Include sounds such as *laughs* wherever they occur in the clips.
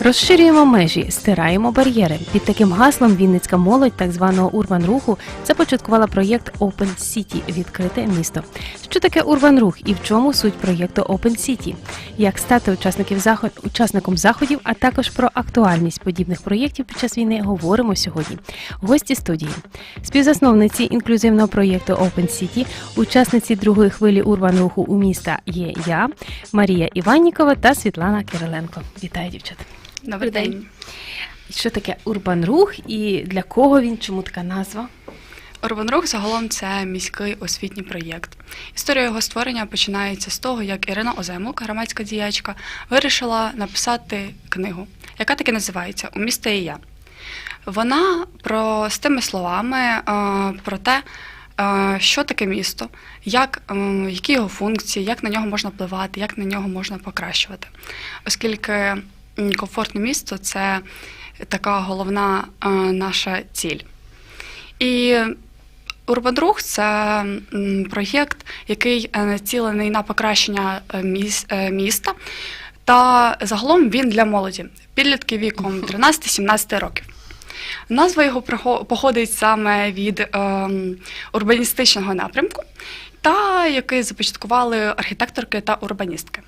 Розширюємо межі, стираємо бар'єри. Під таким гаслом Вінницька молодь так званого урбан руху започаткувала проєкт Open City відкрите місто. Що таке урбан рух і в чому суть проєкту Open City? Як стати учасників заход... учасником заходів, а також про актуальність подібних проєктів під час війни говоримо сьогодні. Гості студії, співзасновниці інклюзивного проєкту Open City, учасниці другої хвилі урбан руху у міста є я, Марія Іваннікова та Світлана Кириленко. Вітаю, дівчата. Добрий день. Що таке урбан рух і для кого він? Чому така назва? Урбан Рух загалом це міський освітній проєкт. Історія його створення починається з того, як Ірина Оземук, громадська діячка, вирішила написати книгу, яка таки називається У міста і я. Вона простими словами е, про те, е, що таке місто, як, е, які його функції, як на нього можна впливати, як на нього можна покращувати. Оскільки комфортне місто це така головна е, наша ціль. І Урбанрух це проєкт, який е, націлений на покращення е, міс- міста. Та загалом він для молоді, підлітки віком *laughs* 13-17 років. Назва його походить саме від урбаністичного напрямку, та який започаткували архітекторки та урбаністки.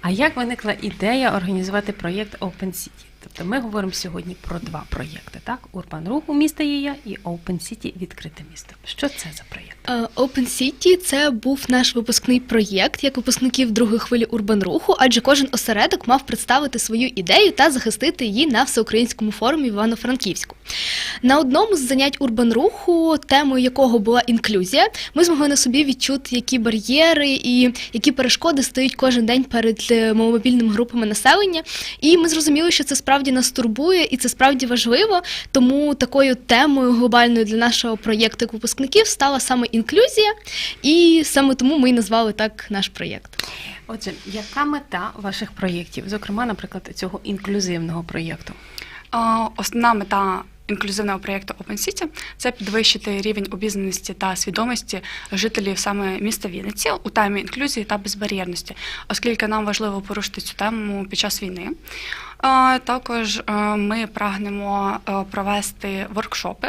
А як виникла ідея організувати проєкт Open City? Тобто ми говоримо сьогодні про два проєкти, так? Урбан рух у міста є я і Open City відкрите місто. Що це за проєкт? Е, Open City – це був наш випускний проєкт як випускників другої хвилі урбанруху, адже кожен осередок мав представити свою ідею та захистити її на всеукраїнському форумі в Івано-Франківську. На одному з занять урбанруху, темою якого була інклюзія, ми змогли на собі відчути, які бар'єри і які перешкоди стоять кожен день перед е, маломобільними групами населення. І ми зрозуміли, що це справді нас турбує, і це справді важливо. Тому такою темою глобальною для нашого проєкту як випускників стала саме інклюзія, і саме тому ми і назвали так наш проєкт. Отже, яка мета ваших проєктів, зокрема, наприклад, цього інклюзивного проєкту? Основна мета інклюзивного проєкту Open City – це підвищити рівень обізнаності та свідомості жителів саме міста Вінниці у темі інклюзії та безбар'єрності, оскільки нам важливо порушити цю тему під час війни. Також е, ми прагнемо е, провести воркшопи,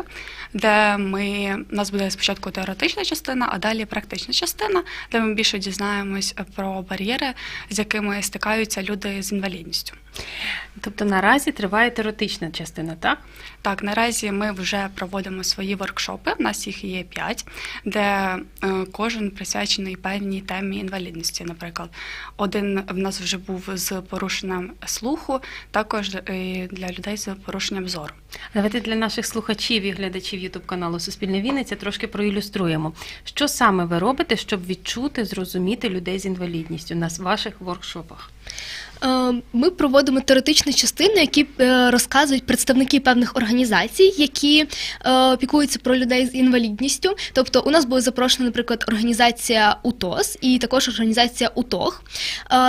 де ми у нас буде спочатку теоретична частина, а далі практична частина, де ми більше дізнаємось про бар'єри, з якими стикаються люди з інвалідністю. Тобто наразі триває теоретична частина, так? Так, наразі ми вже проводимо свої воркшопи. У нас їх є п'ять, де е, кожен присвячений певній темі інвалідності. Наприклад, один в нас вже був з порушенням слуху, також і для людей з порушенням зору. Давайте для наших слухачів і глядачів Ютуб каналу Суспільне Вінниця трошки проілюструємо. Що саме ви робите, щоб відчути, зрозуміти людей з інвалідністю на ваших воркшопах? Е, Ми проводимо теоретичні частини, які е, розказують представники певних організацій, які е, піклуються про людей з інвалідністю. Тобто, у нас була запрошена, наприклад, організація УТОС і також організація УТОГ.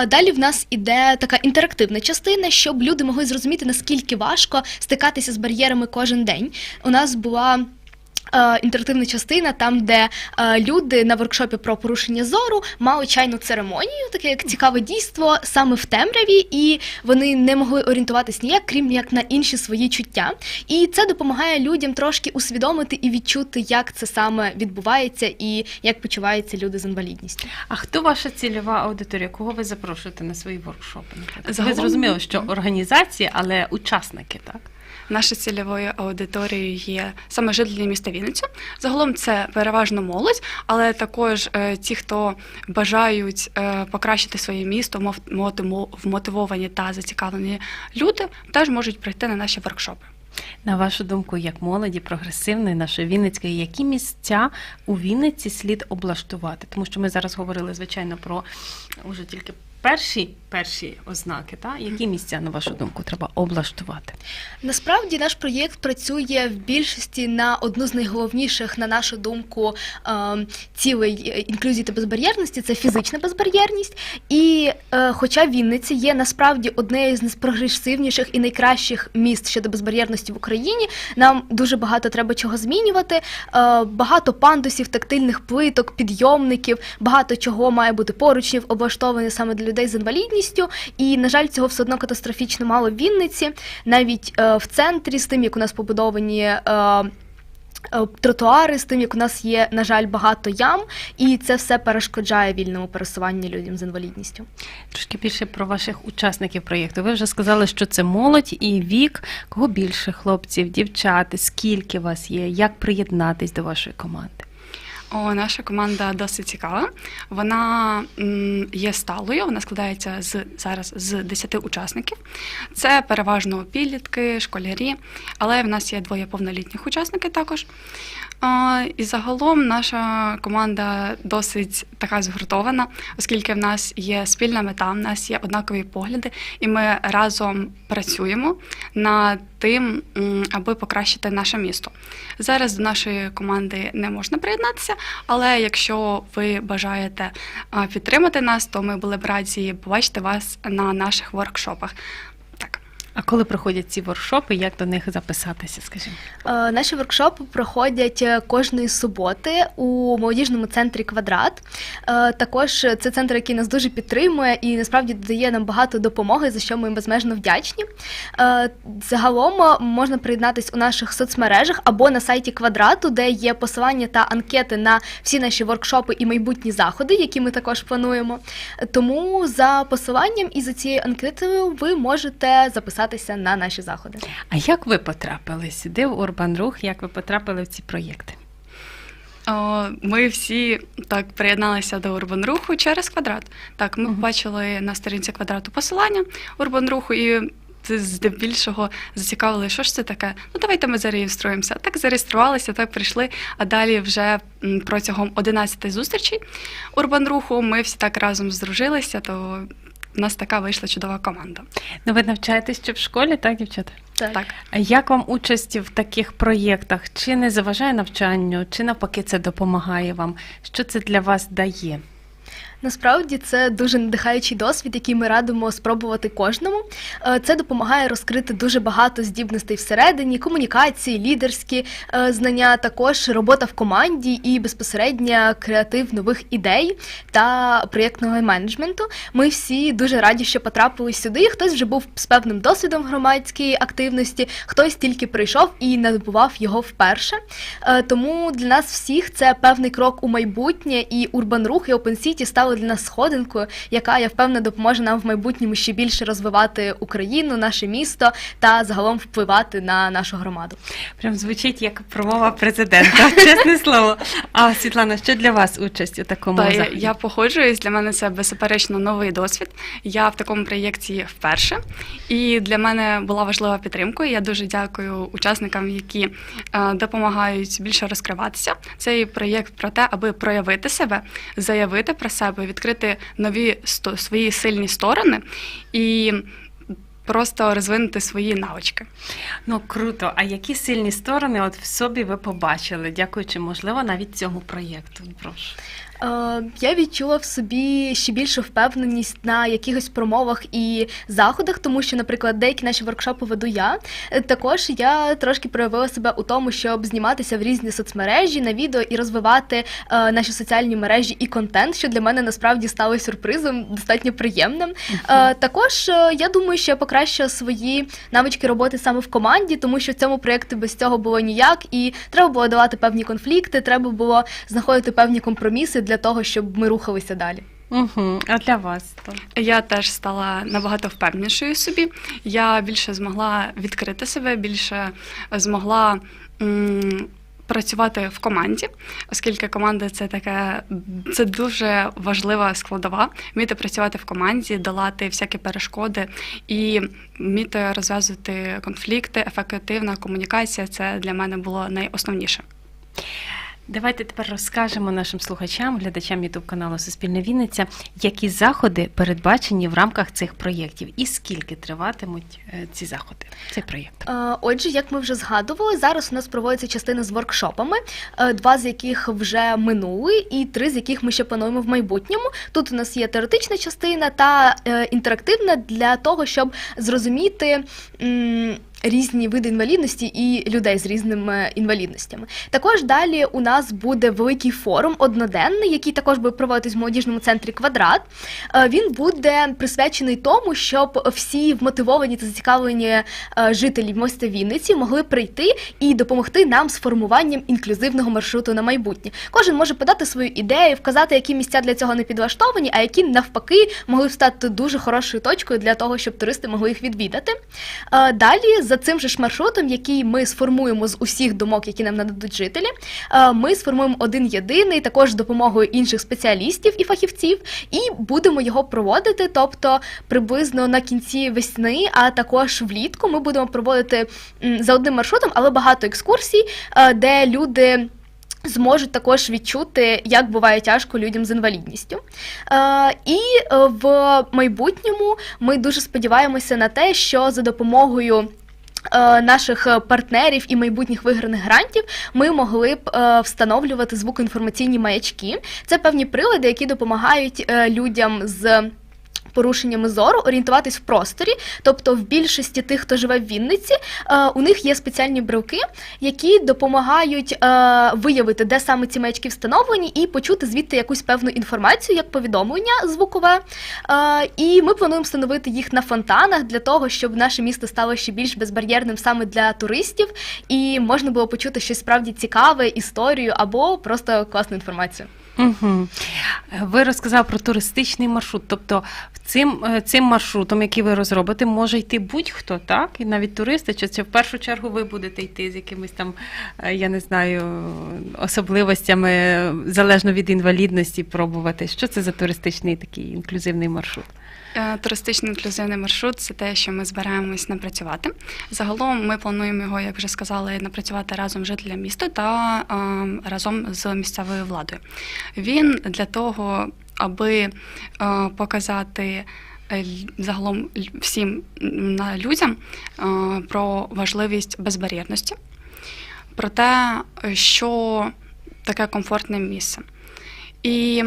Далі в нас іде така інтерактивна частина, щоб люди могли зрозуміти, наскільки важко стикатися з бар'єрами кожен день. У нас була. Е, Інтерактивна частина, там, де е, люди на воркшопі про порушення зору мали чайну церемонію, таке як цікаве дійство саме в темряві, і вони не могли орієнтуватись ніяк, крім як на інші свої чуття. І це допомагає людям трошки усвідомити і відчути, як це саме відбувається і як почуваються люди з інвалідністю. А хто ваша цільова аудиторія? Кого ви запрошуєте на свої воркшопи? наприклад? Ви Загалом- зрозуміли, що організації, але учасники, так? Нашою цільовою аудиторією є саме жителі міста Вінниця. Загалом це переважно молодь, але також е, ті, хто бажають е, покращити своє місто, вмотивовані та зацікавлені люди, теж можуть прийти на наші воркшопи. На вашу думку, як молоді, прогресивної, нашої Вінницької, які місця у Вінниці слід облаштувати? Тому що ми зараз говорили, звичайно, про уже тільки перші, перші ознаки, та? які місця, на вашу думку, треба облаштувати? Насправді наш проєкт працює в більшості на одну з найголовніших, на нашу думку, ем, цілей е, інклюзії та безбар'єрності це фізична безбар'єрність. І е, хоча Вінниця є насправді однією з найпрогресивніших і найкращих міст щодо безбар'єрності в Україні, нам дуже багато треба чого змінювати. Е, багато пандусів, тактильних плиток, підйомників, багато чого має бути поручнів, облаштовані саме для людей з інвалідністю. І, на жаль, цього все одно катастрофічно мало в Вінниці. Навіть е, в центрі, з тим, як у нас побудовані. Е, е, Тротуари з тим, як у нас є, на жаль, багато ям, і це все перешкоджає вільному пересуванню людям з інвалідністю. Трошки більше про ваших учасників проєкту. Ви вже сказали, що це молодь і вік. Кого більше хлопців, дівчат, скільки вас є, як приєднатись до вашої команди? О, наша команда досить цікава. Вона є сталою. Вона складається з зараз з 10 учасників. Це переважно підлітки, школярі, але в нас є двоє повнолітніх учасників також. І загалом наша команда досить така згуртована, оскільки в нас є спільна мета, в нас є однакові погляди, і ми разом працюємо над тим, аби покращити наше місто. Зараз до нашої команди не можна приєднатися, але якщо ви бажаєте підтримати нас, то ми були б раді побачити вас на наших воркшопах. А коли проходять ці воркшопи, як до них записатися, скажімо? Е, Наші воркшопи проходять е, кожної суботи у молодіжному центрі Квадрат. Е, Також це центр, який нас дуже підтримує і насправді дає нам багато допомоги, за що ми їм безмежно вдячні. Загалом можна приєднатись у наших соцмережах або на сайті Квадрату, де є посилання та анкети на всі наші воркшопи і майбутні заходи, які ми також плануємо. Тому за посиланням і за цією анкетою ви можете записатися на наші заходи. А як ви потрапили сюди, в Урбан Рух? Як ви потрапили в ці проєкти? О, Ми всі так приєдналися до Урбан Руху через квадрат. Так, ми побачили на сторінці квадрату посилання Урбан Руху і. це Здебільшого зацікавили, що ж це таке. Ну давайте ми зареєструємося. Так зареєструвалися, так прийшли. А далі вже протягом 11 зустрічей Урбан Руху ми всі так разом здружилися. То в нас така вийшла чудова команда. Ну, ви навчаєтесь ще в школі, так, дівчата? Так. А як вам участь в таких проєктах? Чи не заважає навчанню, чи навпаки це допомагає вам? Що це для вас дає? Насправді це дуже надихаючий досвід, який ми радимо спробувати кожному. Е, Це допомагає розкрити дуже багато здібностей всередині, комунікації, лідерські е, знання, також робота в команді і безпосередня креатив нових ідей та проєктного менеджменту. Ми всі дуже раді, що потрапили сюди. Хтось вже був з певним досвідом в громадській активності, хтось тільки прийшов і набував його вперше. Е, Тому для нас всіх це певний крок у майбутнє, і Урбан Рух і Open City стали для нас сходинкою, яка я впевнена допоможе нам в майбутньому ще більше розвивати Україну, наше місто та загалом впливати на нашу громаду. Прям звучить як промова президента, *laughs* чесне слово. А Світлана, що для вас участь у такому Та, я, заході? я погоджуюсь, для мене це беззаперечно новий досвід. Я в такому проєкті вперше, і для мене була важлива підтримка. Я дуже дякую учасникам, які е, допомагають більше розкриватися. Цей проєкт про те, аби проявити себе, заявити про себе, відкрити нові сто, свої сильні сторони і просто розвинути свої навички. Ну круто. А які сильні сторони от в собі ви побачили, дякуючи, можливо, навіть цьому проєкту? Прошу. Е, Я відчула в собі ще більшу впевненість на якихось промовах і заходах, тому що, наприклад, деякі наші воркшопи веду я. Е, Також я трошки проявила себе у тому, щоб зніматися в різні соцмережі на відео і розвивати е, наші соціальні мережі і контент, що для мене насправді стало сюрпризом, достатньо приємним. Е, Також я думаю, що я покращила свої навички роботи саме в команді, тому що в цьому проєкті без цього було ніяк, і треба було давати певні конфлікти, треба було знаходити певні компроміси для того, щоб ми рухалися далі. Угу. А для вас? то? Я теж стала набагато впевненішою собі. Я більше змогла відкрити себе, більше змогла м, працювати в команді, оскільки команда це таке це дуже важлива складова. Вміти працювати в команді, долати всякі перешкоди і вміти розв'язувати конфлікти, ефективна комунікація це для мене було найосновніше. Давайте тепер розкажемо нашим слухачам, глядачам Ютуб каналу Суспільне Вінниця, які заходи передбачені в рамках цих проєктів і скільки триватимуть е, ці заходи, цей проєкт. Отже, як ми вже згадували, зараз у нас проводиться частина з воркшопами, е, два з яких вже минули, і три з яких ми ще плануємо в майбутньому. Тут у нас є теоретична частина та е, інтерактивна для того, щоб зрозуміти. Різні види інвалідності і людей з різними інвалідностями. Також далі у нас буде великий форум одноденний, який також буде проводитись в молодіжному центрі Квадрат. Е, Він буде присвячений тому, щоб всі вмотивовані та зацікавлені е, жителі міста Вінниці могли прийти і допомогти нам з формуванням інклюзивного маршруту на майбутнє. Кожен може подати свою ідею, вказати, які місця для цього не підлаштовані, а які навпаки могли б стати дуже хорошою точкою для того, щоб туристи могли їх відвідати. Е, Далі за цим же ж маршрутом, який ми сформуємо з усіх думок, які нам нададуть жителі, е, ми сформуємо один єдиний, також з допомогою інших спеціалістів і фахівців, і будемо його проводити. Тобто, приблизно на кінці весни, а також влітку, ми будемо проводити за одним маршрутом, але багато екскурсій, е, де люди. Зможуть також відчути, як буває тяжко людям з інвалідністю. Е, і е, в майбутньому ми дуже сподіваємося на те, що за допомогою наших е, партнерів і майбутніх виграних грантів ми могли б е, встановлювати звукоінформаційні маячки. Це певні прилади, які допомагають е, людям з. Порушеннями зору орієнтуватись в просторі, тобто в більшості тих, хто живе в Вінниці, е, у них є спеціальні брелки, які допомагають е, виявити, де саме ці маячки встановлені, і почути звідти якусь певну інформацію, як повідомлення звукове. Е, і ми плануємо встановити їх на фонтанах для того, щоб наше місто стало ще більш безбар'єрним саме для туристів, і можна було почути щось справді цікаве, історію або просто класну інформацію. Угу. Ви розказали про туристичний маршрут. Тобто цим, е, цим маршрутом, який ви розробите, може йти будь-хто, так? І навіть туристи, чи це в першу чергу ви будете йти з якимись там, е, я не знаю, особливостями, залежно від інвалідності, пробувати. Що це за туристичний такий інклюзивний маршрут? Е, Туристичний інклюзивний маршрут це те, що ми збираємось напрацювати. Загалом ми плануємо його, як вже сказали, напрацювати разом з жителям міста та е, разом з місцевою владою. Він для того, аби е, показати. Загалом всім людям про важливість безбар'єрності, про те, що таке комфортне місце. І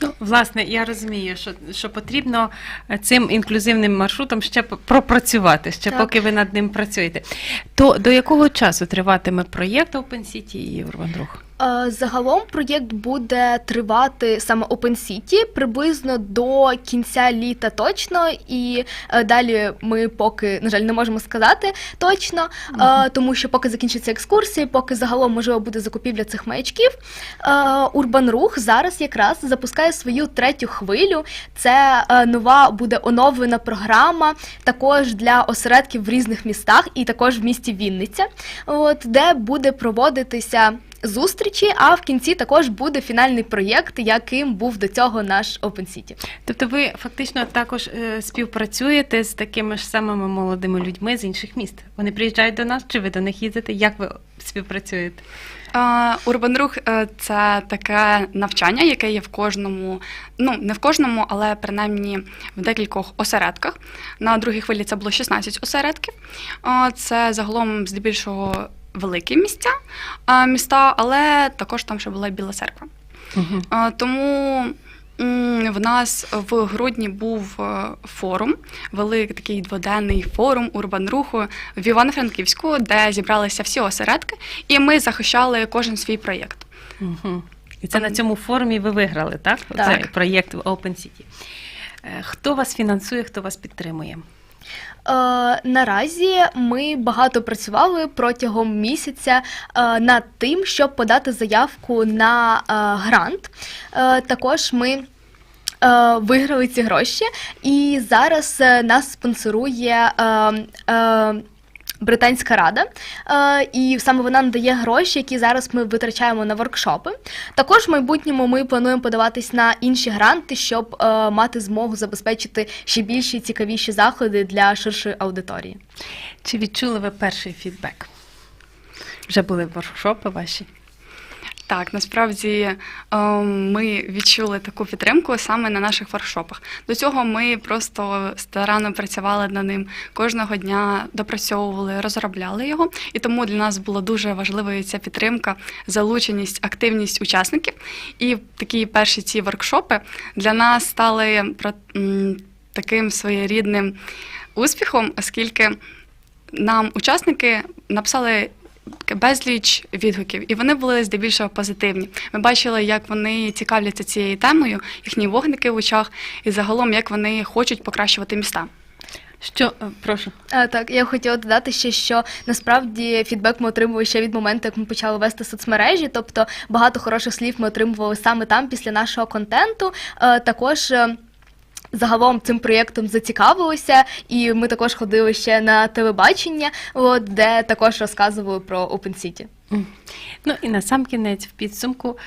Ну, власне, я розумію, що, що потрібно е, цим інклюзивним маршрутом ще пропрацювати, ще Так. поки ви над ним працюєте. То до якого часу триватиме проєкт OpenCity і Urban Рух? Е, Загалом проєкт буде тривати саме Open City приблизно до кінця літа точно, і е, далі ми поки, на жаль, не можемо сказати точно, е, тому що поки закінчиться екскурсії, поки загалом можливо буде закупівля цих маячків. Урбан Рух зараз якраз запускає свою третю хвилю. Це нова буде оновлена програма, також для осередків в різних містах, і також в місті Вінниця, от де буде проводитися зустрічі, а в кінці також буде фінальний проєкт, яким був до цього наш Open City. Тобто ви фактично також е, співпрацюєте з такими ж самими молодими людьми з інших міст. Вони приїжджають до нас, чи ви до них їздите? Як ви співпрацюєте? Урбан рух е, це таке навчання, яке є в кожному, ну не в кожному, але принаймні в декількох осередках. На другій хвилі це було 16 осередків. Це загалом здебільшого великі місця, міста, але також там ще була Біла церква. Угу. Тому в нас в грудні був е, форум, великий такий дводенний форум урбан руху в Івано-Франківську, де зібралися всі осередки, і ми захищали кожен свій проєкт. Угу. І це на цьому форумі ви виграли, так? Так. Це проєкт Open City. Е, Хто вас фінансує, хто вас підтримує? Е, наразі ми багато працювали протягом місяця е, над тим, щоб подати заявку на е, грант. Також ми. Виграли ці гроші, і зараз нас спонсорує Британська рада, е, і саме вона надає гроші, які зараз ми витрачаємо на воркшопи. Також в майбутньому ми плануємо подаватись на інші гранти, щоб е, мати змогу забезпечити ще більші цікавіші заходи для ширшої аудиторії. Чи відчули ви перший фідбек? Вже були воркшопи ваші. Так, насправді ем, ми відчули таку підтримку саме на наших воркшопах. До цього ми просто старанно працювали над ним кожного дня, допрацьовували, розробляли його. І тому для нас була дуже важливою ця підтримка, залученість, активність учасників. І такі перші ці воркшопи для нас стали таким своєрідним успіхом, оскільки нам учасники написали безліч відгуків, і вони були здебільшого позитивні. Ми бачили, як вони цікавляться цією темою, їхні вогники в очах, і загалом як вони хочуть покращувати міста. Що, е, прошу. А, так, я хотіла додати ще, що насправді фідбек ми отримували ще від моменту, як ми почали вести соцмережі. Тобто багато хороших слів ми отримували саме там після нашого контенту. Е, також. Загалом цим проєктом зацікавилися, і ми також ходили ще на телебачення, от, де також розказували про Open. Ну і на сам кінець, в підсумку,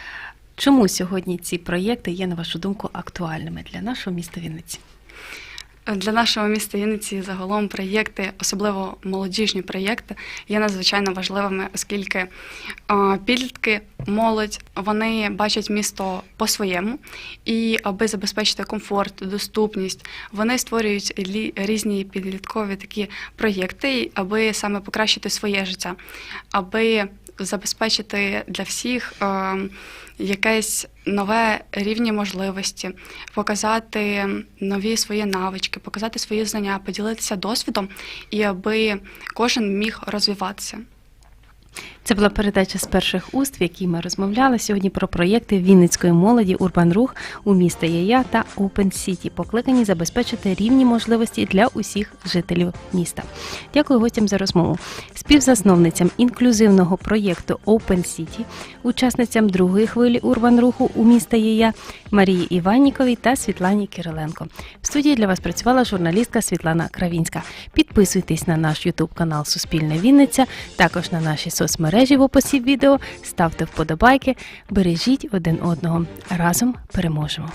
чому сьогодні ці проєкти є, на вашу думку, актуальними для нашого міста Вінниці? Для нашого міста Вінниці загалом проєкти, особливо молодіжні проєкти, є надзвичайно важливими, оскільки підлітки, молодь, вони бачать місто по-своєму, і аби забезпечити комфорт, доступність, вони створюють різні підліткові такі проєкти, аби саме покращити своє життя, аби забезпечити для всіх. е, якесь нове рівні можливості, показати нові свої навички, показати свої знання, поділитися досвідом, і аби кожен міг розвиватися. Це була передача з перших уст, в якій ми розмовляли сьогодні про проєкти Вінницької молоді Урбан Рух у міста Яя та Open City, покликані забезпечити рівні можливості для усіх жителів міста. Дякую гостям за розмову. Співзасновницям інклюзивного проєкту Open City, учасницям другої хвилі Урбан Руху у міста Яя Марії Іванніковій та Світлані Кириленко. В студії для вас працювала журналістка Світлана Кравінська. Підписуйтесь на наш Ютуб канал Суспільне Вінниця, також на наші соцмережі в описі відео, ставте вподобайки, бережіть один одного. Разом переможемо.